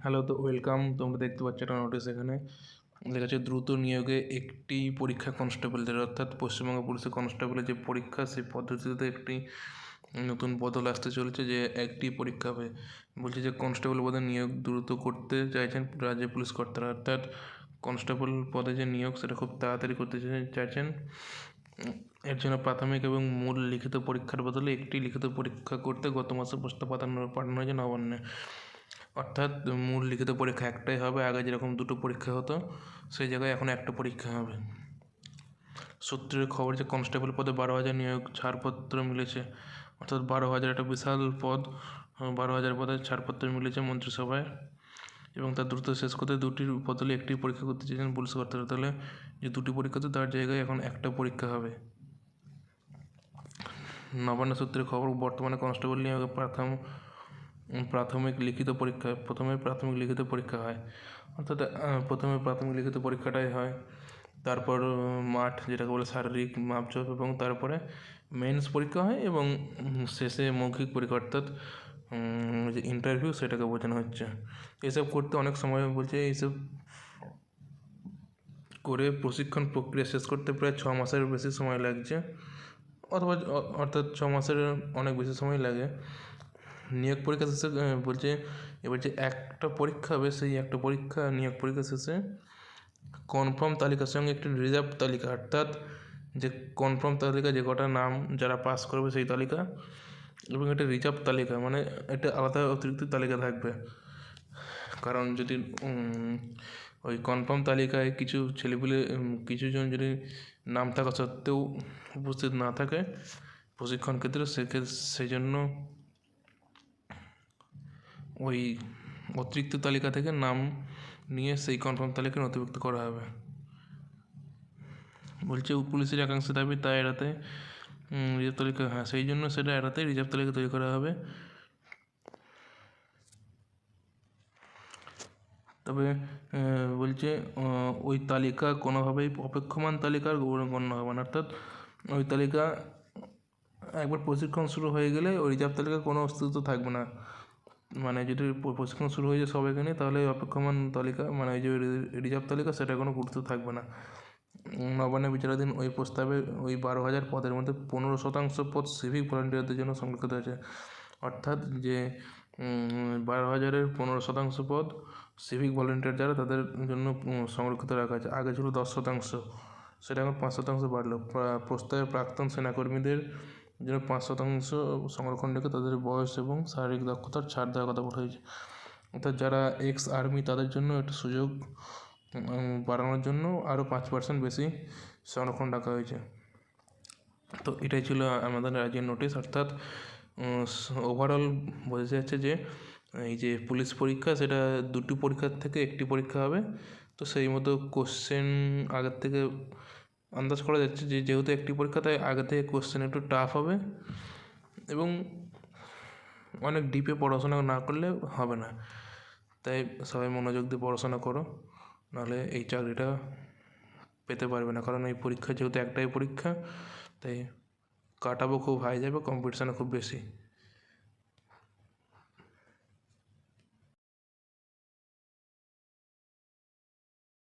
Hello তো welcome তোমরা দেখতে পাচ্ছ একটা নোটিশ এখানে। লেখা আছে, দ্রুত নিয়োগে একটি পরীক্ষা কনস্টেবলদের অর্থাৎ পশ্চিমবঙ্গ পুলিশের কনস্টেবলের যে পরীক্ষা, সেই পদ্ধতিতে একটি নতুন বদল আসতে চলেছে যে একটি পরীক্ষা হবে। বলছে যে কনস্টেবল পদে নিয়োগ দ্রুত করতে চাইছেন রাজ্য পুলিশ কর্তারা। অর্থাৎ কনস্টেবল পদে যে নিয়োগ, সেটা খুব তাড়াতাড়ি করতে চাই- চাইছেন। এর জন্য প্রাথমিক এবং মূল লিখিত পরীক্ষার বদলে একটি লিখিত পরীক্ষা করতে গত মাসে প্রস্তাব পাঠানো পাঠানো হয়েছে নবান্নে। অর্থাৎ মূল লিখিত পরীক্ষা একটাই হবে আগে যেরকম দুটো পরীক্ষা হতো সেই জায়গায় এখন একটা পরীক্ষা হবে। সূত্রের খবর যে কনস্টেবল পদে বারো হাজার নিয়োগ ছাড়পত্র মিলেছে অর্থাৎ বারো হাজার একটা বিশাল পদ বারো হাজার পদে ছাড়পত্র মিলেছে মন্ত্রিসভায়। এবং তার দ্রুত শেষ করতে দুটির বদলে একটি পরীক্ষা করতে চেয়েছেন পুলিশ কর্তারা। তাহলে যে দুটি পরীক্ষা তো তার জায়গায় এখন একটা পরীক্ষা হবে। নবান্ন সূত্রে খবর বর্তমানে কনস্টেবল নিয়োগে প্রথম উম, প্রাথমিক লিখিত পরীক্ষা, প্রথমে প্রাথমিক লিখিত পরীক্ষা হয়। অর্থাৎ প্রথমে প্রাথমিক লিখিত পরীক্ষাটাই হয়। তারপর মাঠ, যেটাকে বলে শারীরিক মাপজোপ এবং তারপরে মেন্স পরীক্ষা হয়, এবং শেষে মৌখিক পরীক্ষা, অর্থাৎ যে ইন্টারভিউ সেটাকে বোঝানো হচ্ছে। এসব করতে অনেক সময় বলছে এইসব করে প্রশিক্ষণ প্রক্রিয়া শেষ করতে প্রায় ছ মাসের বেশি সময় লাগছে, অথবা অর্থাৎ ছ মাসের অনেক বেশি সময় লাগে। নিয়োগ পরীক্ষা শেষে বলছে, এবার যে একটা পরীক্ষা হবে, সেই একটা পরীক্ষা, নিয়োগ পরীক্ষা শেষে কনফার্ম তালিকার সঙ্গে একটি রিজার্ভ তালিকা, অর্থাৎ যে কনফার্ম তালিকা, যে কটা নাম যারা পাস করবে সেই তালিকা এবং একটা রিজার্ভ তালিকা মানে একটা আলাদা অতিরিক্ত তালিকা থাকবে। কারণ যদি ওই কনফার্ম তালিকায় কিছু ছেলেপুলে কিছুজন যদি নাম থাকা সত্ত্বেও উপস্থিত না থাকে প্রশিক্ষণ ক্ষেত্রে, সেক্ষেত্রে সেই জন্য ওই অতিরিক্ত তালিকা থেকে নাম নিয়ে সেই কনফার্ম তালিকায় নথিভুক্ত করা হবে। বলছে পুলিশের একাংশ দাবি তা এড়াতে রিজার্ভ তালিকা হ্যাঁ সেই জন্য সেটা এড়াতে রিজার্ভ তালিকা তৈরি করা হবে। তবে বলছে ওই তালিকা কোনোভাবেই অপেক্ষমান তালিকার গণ্য হবে না। অর্থাৎ, ওই তালিকা একবার প্রশিক্ষণ শুরু হয়ে গেলে ওই রিজার্ভ তালিকার কোনো অস্তিত্ব থাকবে না। মানে যদি প্রশিক্ষণ শুরু হয়ে যায় সবাইকে নিয়ে, তাহলে অপেক্ষমান তালিকা মানে ওই যে রিজার্ভ তালিকা, সেটা কোনো গুরুত্ব থাকবে না। নবান্নে বিচারাধীন ওই প্রস্তাবে ওই বারো হাজার পদের মধ্যে পনেরো শতাংশ পদ সিভিক ভলান্টিয়ারদের জন্য সংরক্ষিত আছে অর্থাৎ যে বারো হাজারের পনেরো শতাংশ পদ সিভিক ভলেন্টিয়ার যারা, তাদের জন্য সংরক্ষিত রাখা আছে আগে ছিল দশ শতাংশ, সেটা এখন পাঁচ শতাংশ বাড়লো। প্রস্তাবে প্রাক্তন সেনাকর্মীদের জন্য পাঁচ শতাংশ সংরক্ষণ রেখে তাদের বয়স এবং শারীরিক দক্ষতার ছাড় দেওয়ার কথা বলা হয়েছে। অর্থাৎ যারা এক্স আর্মি তাদের জন্য একটা সুযোগ বাড়ানোর জন্য আরও পাঁচ পার্সেন্ট বেশি সংরক্ষণ রাখা হয়েছে। তো এটাই ছিল আমাদের রাজ্যের নোটিশ অর্থাৎ ওভারঅল বোঝা যাচ্ছে যে, এই যে পুলিশ পরীক্ষা, সেটা দুটি পরীক্ষার থেকে একটি পরীক্ষা হবে। তো সেই মতো কোশ্চেন আগের থেকে আন্দাজ করা যাচ্ছে যে যেহেতু একটি পরীক্ষা তাই আগে থেকে কোশ্চেন একটু টাফ হবে এবং অনেক ডিপে পড়াশোনা না করলে হবে না। তাই সবাই মনোযোগ দিয়ে পড়াশোনা করো, নাহলে এই চাকরিটা পেতে পারবে না। কারণ এই পরীক্ষা যেহেতু একটাই পরীক্ষা, তাই কাটাবো খুব হাই যাবে কম্পিটিশানও খুব বেশি।